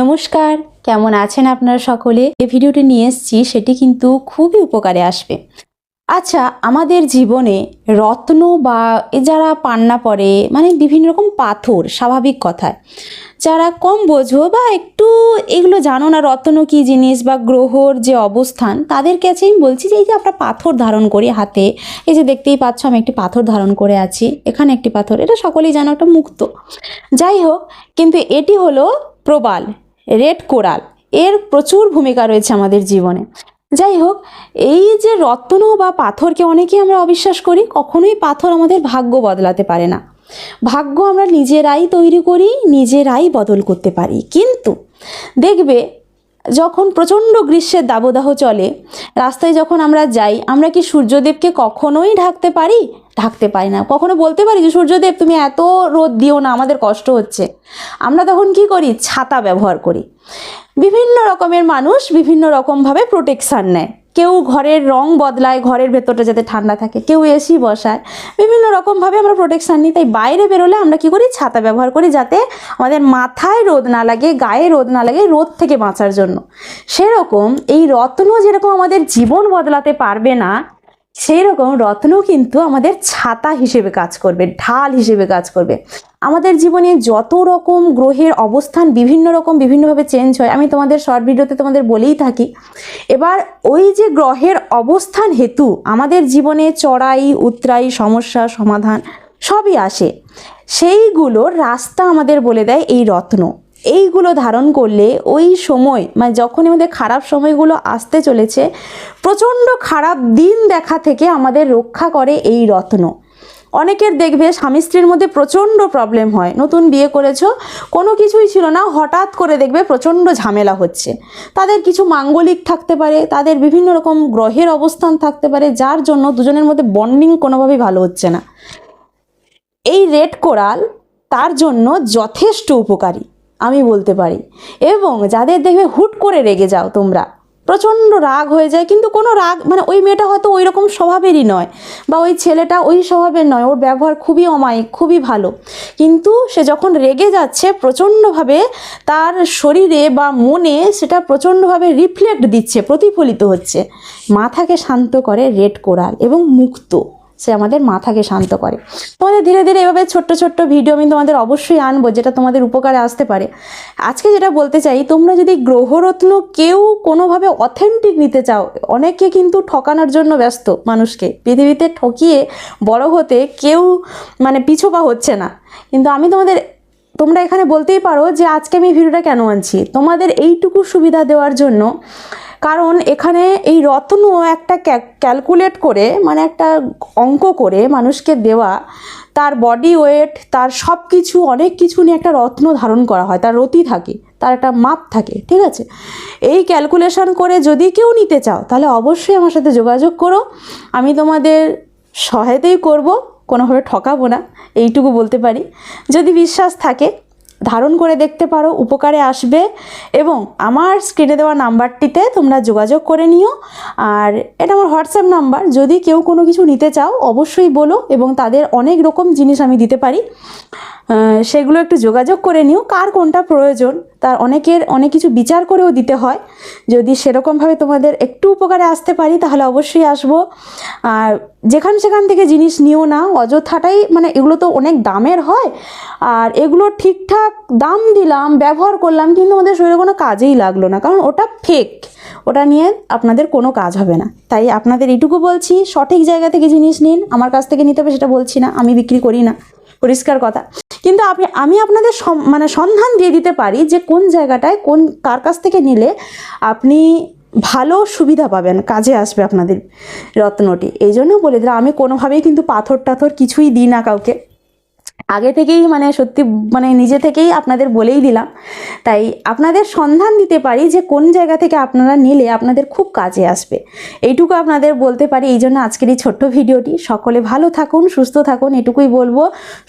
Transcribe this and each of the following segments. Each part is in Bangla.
নমস্কার, কেমন আছেন আপনারা সকলে? এই ভিডিওটি নিয়ে এসেছি, সেটি কিন্তু খুবই উপকারে আসবে। আচ্ছা আমাদের জীবনে রত্ন বা এ যারা পান্না পড়ে মানে বিভিন্ন রকম পাথর, স্বাভাবিক কথায়, যারা কম বোঝো বা একটু এগুলো জানো না, রত্ন কী জিনিস বা গ্রহর যে অবস্থান, তাদের কাছে আমি বলছি যে, এই যে আমরা পাথর ধারণ করি হাতে, এই যে দেখতেই পাচ্ছ আমি একটি পাথর ধারণ করে আছি, এখানে একটি পাথর, এটা সকলেই জানো একটা মুক্ত। যাই হোক, কিন্তু এটি হলো প্রবাল। Red coral. এর প্রচুর ভূমিকা রয়েছে আমাদের জীবনে। যাই হোক, এই যে রত্ন বা পাথরকে অনেকেই আমরা অবিশ্বাস করি, কখনোই পাথর আমাদের ভাগ্য বদলাতে পারে না। ভাগ্য আমরা নিজেরাই তৈরি করি, নিজেরাই বদল করতে পারি। কিন্তু দেখবে, যখন প্রচণ্ড গ্রীষ্মের দাবদাহ চলে, রাস্তায় যখন আমরা যাই, আমরা কি সূর্যদেবকে কখনোই ঢাকতে পারি? ঢাকতে পারি না। কখনো বলতে পারি যে, সূর্যদেব, তুমি এত রোদ দিও না, আমাদের কষ্ট হচ্ছে। আমরা তখন কি করি? ছাতা ব্যবহার করি। বিভিন্ন রকমের মানুষ বিভিন্ন রকমভাবে প্রোটেকশান নেয়। কেউ ঘরের রং বদলায়, ঘরের ভেতরটা যাতে ঠান্ডা থাকে, কেউ এসি বসায়। বিভিন্ন রকমভাবে আমরা প্রোটেকশান নিই। তাই বাইরে বেরোলে আমরা কি করি? ছাতা ব্যবহার করি যাতে আমাদের মাথায় রোদ না লাগে, গায়ে রোদ না লাগে রোদ থেকে বাঁচার জন্য। সেরকম এই রত্ন যেরকম আমাদের জীবন বদলাতে পারবে না সেই রকম রত্ন কিন্তু আমাদের ছাতা হিসেবে কাজ করবে, ঢাল হিসেবে কাজ করবে। আমাদের জীবনে যত রকম গ্রহের অবস্থান বিভিন্ন রকম বিভিন্নভাবে চেঞ্জ হয়, আমি তোমাদের শর্ট ভিডিওতে তোমাদের বলেই থাকি। এবার ওই যে গ্রহের অবস্থান হেতু আমাদের জীবনে চড়াই, উতরাই, সমস্যা, সমাধান সবই আসে। সেইগুলোর রাস্তা আমাদের বলে দেয় এই রত্ন। এইগুলো ধারণ করলে ওই সময় মানে যখন আমাদের খারাপ সময়গুলো আসতে চলেছে, প্রচণ্ড খারাপ দিন দেখা থেকে আমাদের রক্ষা করে এই রত্ন। অনেকের দেখবে স্বামী স্ত্রীর মধ্যে প্রচণ্ড প্রবলেম হয়। নতুন বিয়ে করেছ, কোনো কিছুই ছিল না, হঠাৎ করে দেখবে প্রচণ্ড ঝামেলা হচ্ছে। তাদের কিছু মাঙ্গলিক থাকতে পারে, তাদের বিভিন্ন রকম গ্রহের অবস্থান থাকতে পারে, যার জন্য দুজনের মধ্যে বন্ডিং কোনোভাবেই ভালো হচ্ছে না। এই রেড কোরাল তার জন্য যথেষ্ট উপকারী। আমি বলতে পারি। এবং যাদের দেখবে হুট করে রেগে যাও তোমরা, প্রচণ্ড রাগ হয়ে যায়, কিন্তু কোনো রাগ মানে ওই মেয়েটা হয়তো ওই রকম স্বভাবেরই নয়, বা ওই ছেলেটা ওই স্বভাবের নয়, ওর ব্যবহার খুবই অমায়িক, খুবই ভালো। কিন্তু সে যখন রেগে যাচ্ছে, প্রচণ্ডভাবে তার শরীরে বা মনে সেটা প্রচণ্ডভাবে রিফ্লেক্ট দিচ্ছে, প্রতিফলিত হচ্ছে। মাথাকে শান্ত করে রেড কোরাল এবং মুক্ত। সে আমাদের মাথাকে শান্ত করে। তোমাদের ধীরে ধীরে এভাবে ছোট্ট ছোট্ট ভিডিও আমি তোমাদের অবশ্যই আনব, যেটা তোমাদের উপকারে আসতে পারে। আজকে যেটা বলতে চাই, তোমরা যদি গ্রহরত্ন কেউ কোনোভাবে অথেন্টিক নিতে চাও অনেকে কিন্তু ঠকানোর জন্য ব্যস্ত মানুষকে। পৃথিবীতে ঠকিয়ে বড় হতে কেউ মানে পিছোপা হচ্ছে না। কিন্তু আমি তোমাদের, তোমরা এখানে বলতেই পারো যে আজকে আমি ভিডিওটা কেন আনছি? তোমাদের এইটুকু সুবিধা দেওয়ার জন্য কারণ এখানে এই রত্ন একটা ক্যালকুলেট করে মানে একটা অঙ্ক করে মানুষকে দেওয়া, তার বডি ওয়েট তার সব কিছু অনেক কিছু নিয়ে একটা রত্ন ধারণ করা হয়। তার রতি থাকে, তার একটা মাপ থাকে, ঠিক আছে? এই ক্যালকুলেশন করে যদি কেউ নিতে চাও, তাহলে অবশ্যই আমার সাথে যোগাযোগ করো। আমি তোমাদের সহায়তাই করব, কোনোভাবে ঠকাবো না, এইটুকু বলতে পারি। যদি বিশ্বাস থাকে ধারণ করে দেখতে পারো, উপকারে আসবে এবং আমার স্ক্রিনে দেওয়া নাম্বারটিতে তোমরা যোগাযোগ করে নিও। আর এটা আমার হোয়াটসঅ্যাপ নাম্বার, যদি কেউ কোনো কিছু নিতে চাও অবশ্যই বলো এবং তাদের অনেক রকম জিনিস আমি দিতে পারি। সেগুলো একটু যোগাযোগ করে নিও, কার কোনটা প্রয়োজন তার অনেকের অনেক কিছু বিচার করেও দিতে হয়। যদি সেরকমভাবে তোমাদের একটু উপকারে আসতে পারি, তাহলে অবশ্যই আসব। আর যেখান সেখান থেকে জিনিস নিও না, অযথাটাই মানে এগুলো তো অনেক দামের হয়। আর এগুলো ঠিকঠাক দাম দিলাম, ব্যবহার করলাম, কিন্তু আমাদের শরীরে কোনো কাজেই লাগল না, কারণ ওটা ফেক ওটা নিয়ে আপনাদের কোনো কাজ হবে না। তাই আপনাদের এইটুকু বলছি, সঠিক জায়গা থেকে জিনিস নিন, আমার কাছ থেকে নিতে হবে সেটা বলছি না, আমি বিক্রি করি না। পরিষ্কার কথা। কিন্তু আপনি, আমি আপনাদের মানে সন্ধান দিয়ে দিতে পারি যে কোন জায়গাটায় কোন, কার কাছ থেকে নিলে আপনি ভালো সুবিধা পাবেন, কাজে আসবে আপনাদের রত্নটি। এই জন্য বলে দিলাম, আমি কোনোভাবেই কিন্তু পাথর টাথর কিছুই দিই না কাউকে। আগে থেকেই মানে সত্যি মানে নিজে থেকেই আপনাদের বলেই দিলাম। তাই আপনাদের সন্ধান দিতে পারি যে কোন জায়গা থেকে আপনারা নিলে আপনাদের খুব কাজে আসবে। এইটুকু আপনাদের বলতে পারি, এই জন্য আজকের এই ছোট্ট ভিডিওটি। সকলে ভালো থাকুন, সুস্থ থাকুন, এটুকুই বলব,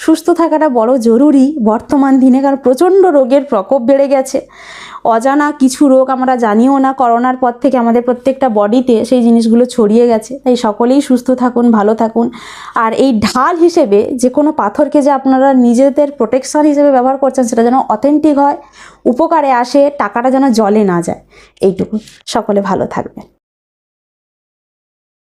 সুস্থ থাকাটা বড় জরুরি বর্তমান দিনে, কারণ প্রচণ্ড রোগের প্রকোপ বেড়ে গেছে। অজানা কিছু রোগ আমরা জানিও না। করোনার পর থেকে আমাদের প্রত্যেকটা বডিতে সেই জিনিসগুলো ছড়িয়ে গেছে। তাই সকলেই সুস্থ থাকুন, ভালো থাকুন। আর এই ঢাল হিসেবে যে কোনো পাথরকে যে আপনারা নিজেদের প্রোটেকশন হিসেবে ব্যবহার করছেন, সেটা যেন অথেন্টিক হয়, উপকারে আসে, টাকাটা যেন জলে না যায়। এইটুকু। সকলে ভালো থাকবেন।